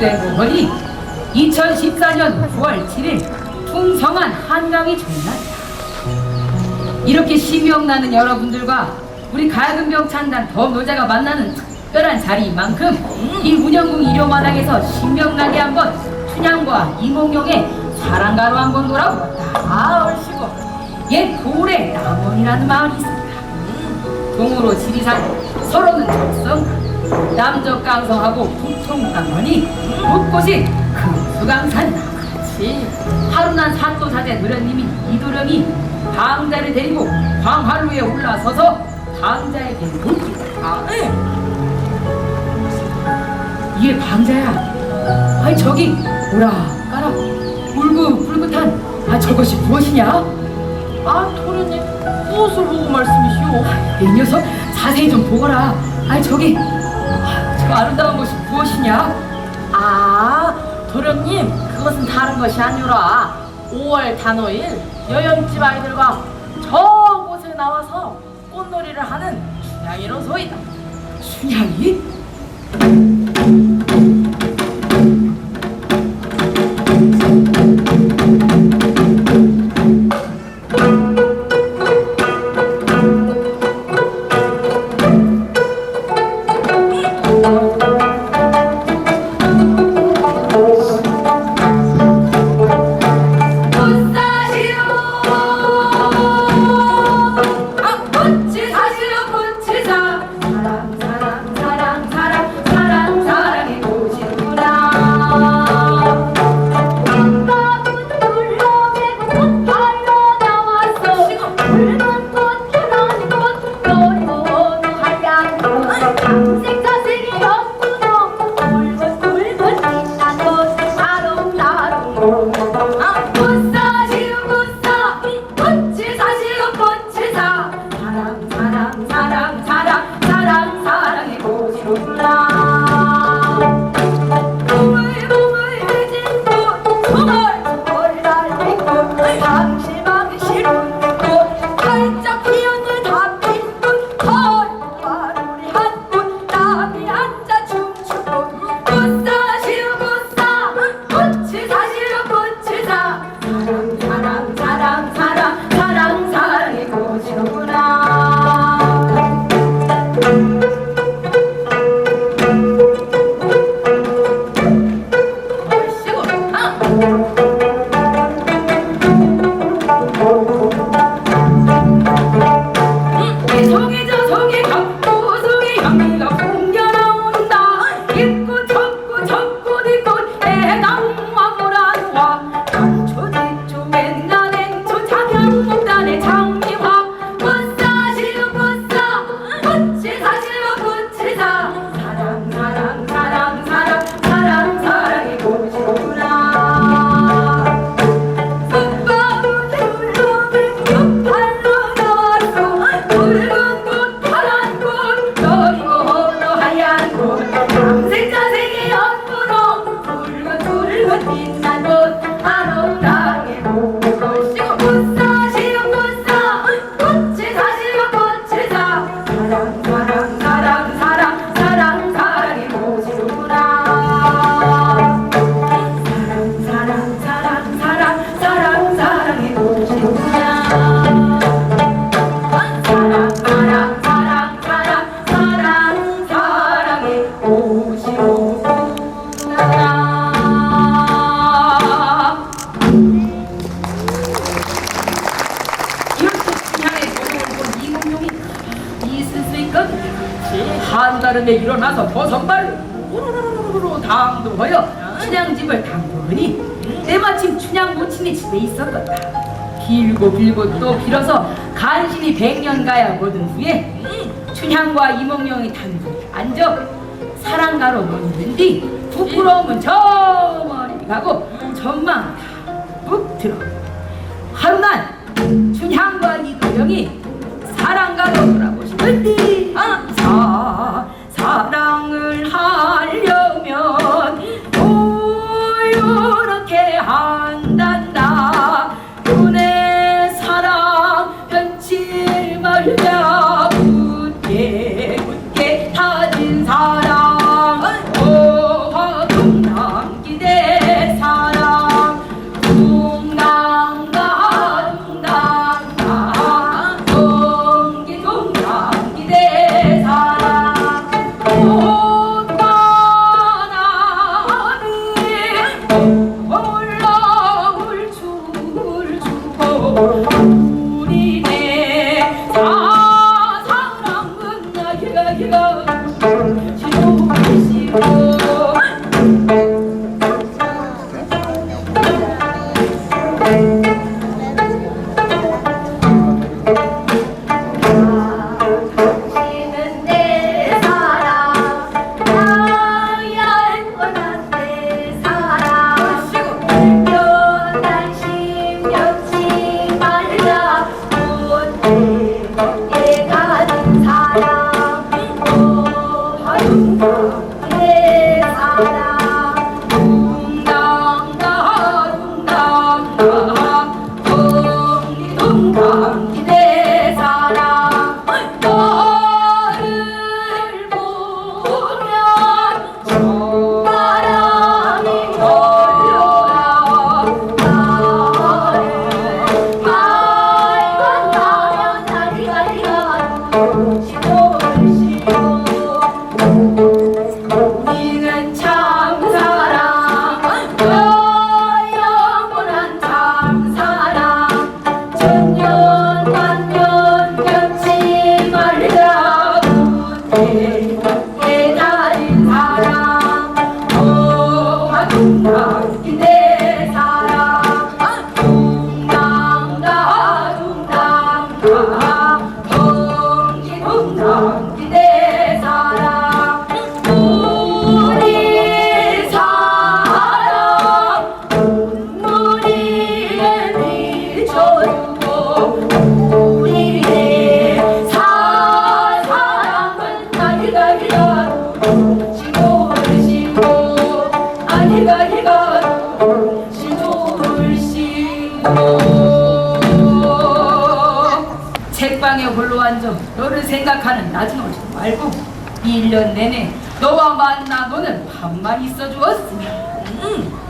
거니 2014년 9월 7일 풍성한 한강이 전날이다. 이렇게 심명나는 여러분들과 우리 가야금병 찬단 더모자가 만나는 특별한 자리인 만큼 이 운영궁 일요마당에서 심명나게 한번 춘향과 이몽룡의 사랑가로 한번 돌아보았다. 아 얼씨구 옛 고을에 남원이라는 마을이 있습니다. 동으로 지리산 서로는 적성 남적강성하고 북통강원이 곳곳이 금수강산이다. 그렇지. 하루난 산도 사제 노련님이 이도령이 방자를 데리고 광활루에 올라서서 방자에게 묻기다. 아, 응. 이게 방자야. 아이 저기 오라 까라 울긋불긋한 아 저것이 무엇이냐? 아, 도련님, 무엇을 보고 말씀이시오? 이 녀석 자세히 좀 보거라. 아이 저기 아, 저 아름다운 것이 무엇이냐? 아, 도련님, 그것은 다른 것이 아니라 5월 단오일 여염집 아이들과 저곳에 나와서 꽃놀이를 하는 춘향이로 소이다. 춘향이? 다름에 일어나서 버선발로 우르르르르르 당도하여 춘향 집을 당도하니 때마침 춘향 모친이 집에 있었다. 길고 길고 또 길어서 간신히 백년 가야 거둔 후에 춘향과 이몽룡이 단둘이 앉아 사랑가로 놓는 뒤 부끄러움은 저 멀리 가고 전망 다북 들어. 하루난 춘향과 이도령이 사랑가로 돌아보시는디 아, 사, 사랑을 하려면 요렇게 한단다. 눈의 사랑 변치 말자 나는 나중을 좀 말고 1년 내내 너와 만나 너는 밥만 있어 주었으면 음.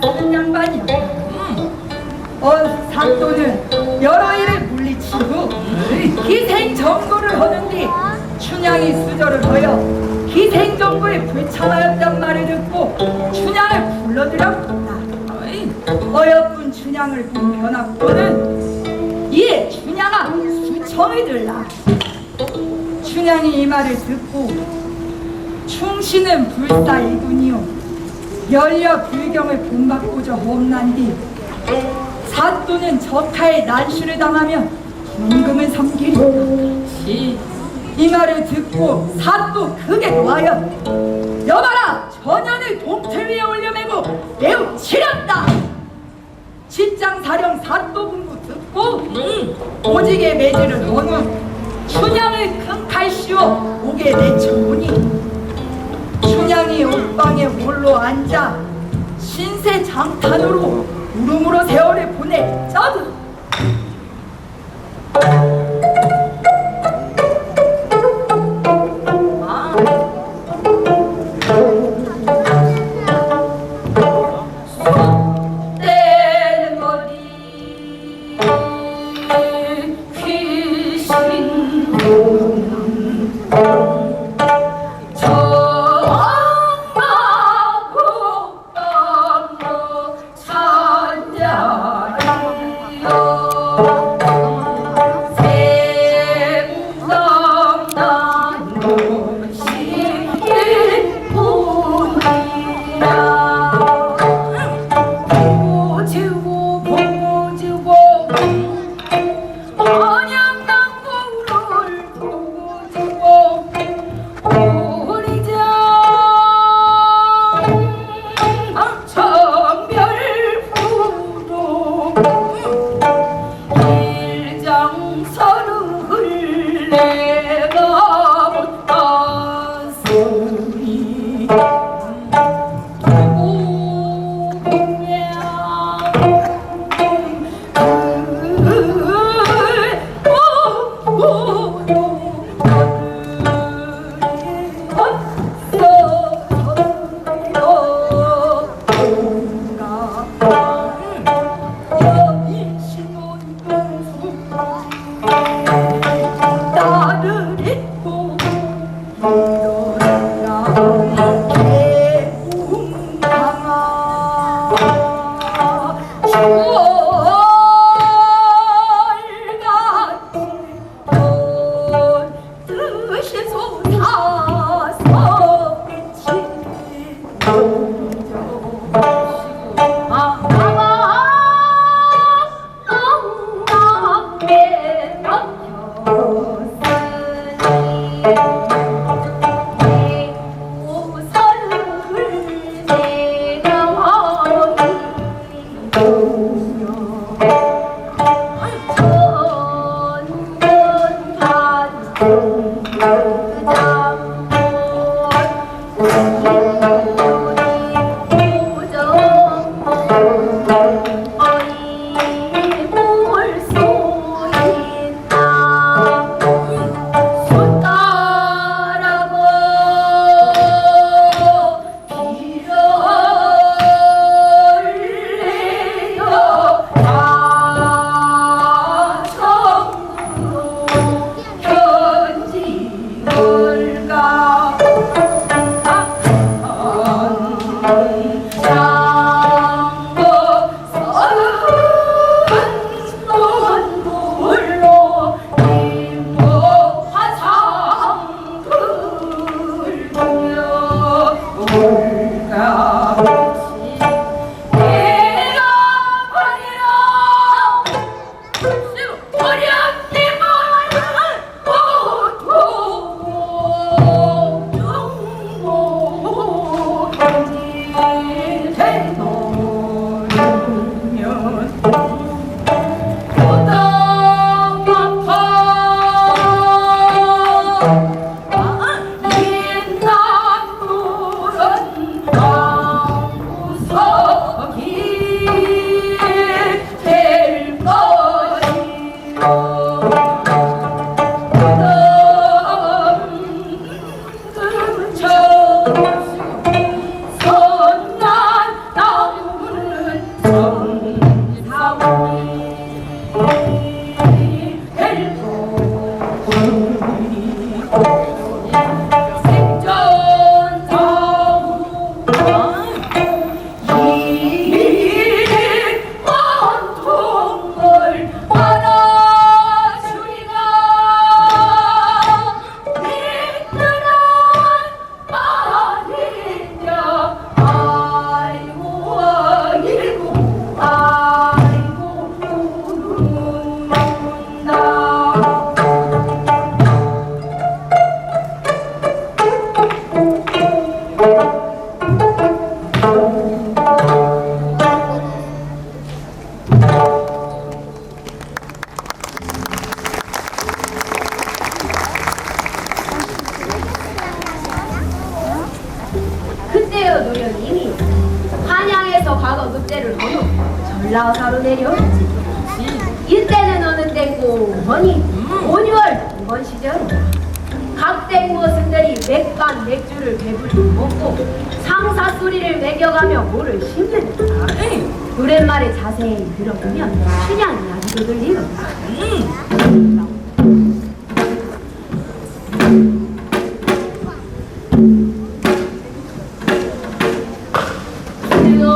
내가 양반인데? 어 산또는 여러 일을 물리치고 기생정부를 하는 뒤 춘향이 수저를 하여 기생정부에 불참하였단 말을 듣고 춘향을 불러들였구나 어여쁜 춘향을 본 변학도는 이에 춘향아 수청이 들라. 춘향이 이 말을 듣고 충신은 불사 이군이요. 열려 불경을 본받고자 험난 뒤 사또는 저타의 난수를 당하며 임금을 섬기리 이 말을 듣고 사또 크게 놓아여 여봐라 전연을 동태 위에 올려매고 매우 치렸다. 실장 사령 사또 분부 듣고 오직의 매질을 원후 춘향을 큰 칼 씌워 목에 내쳐오니 춘향이 옷방에 몰로 앉아 신세 장탄으로 울음으로 세월을 보내 짜증 Lord.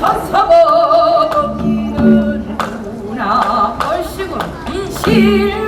서서버기는 누나. 벌시군 인실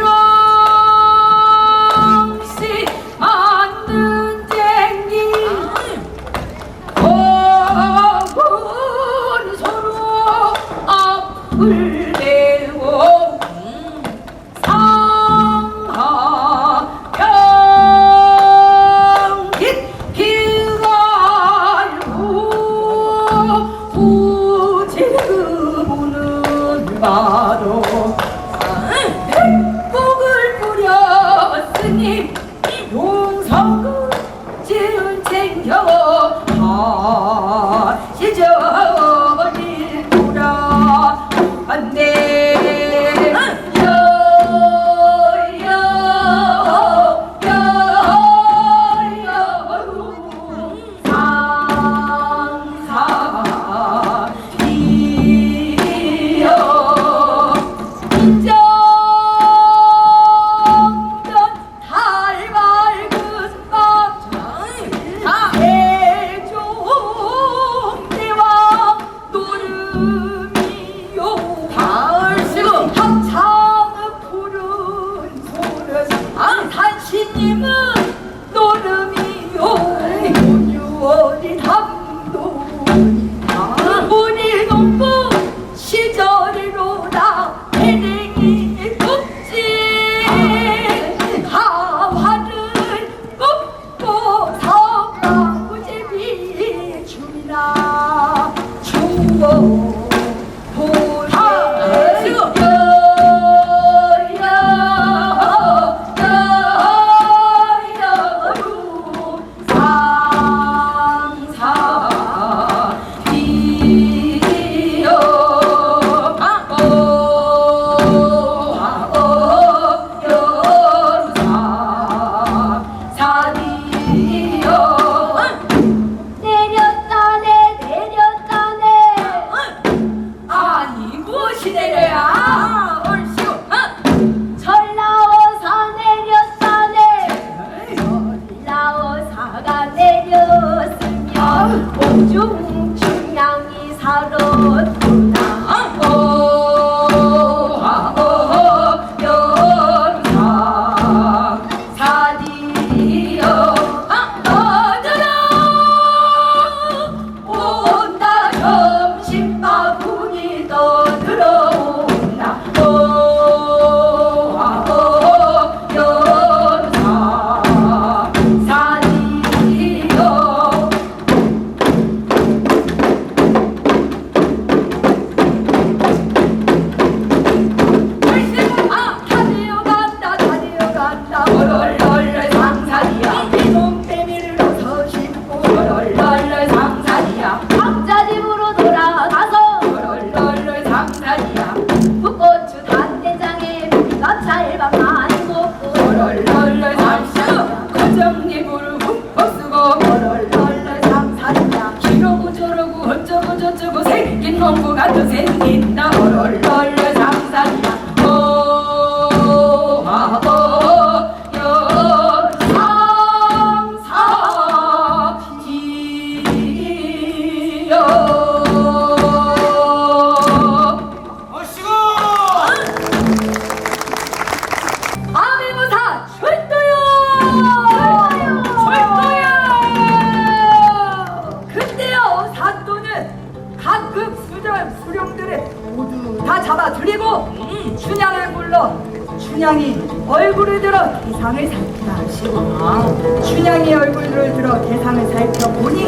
춘향의 얼굴을 들어 대상을 살펴보니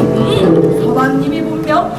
서방님이 분명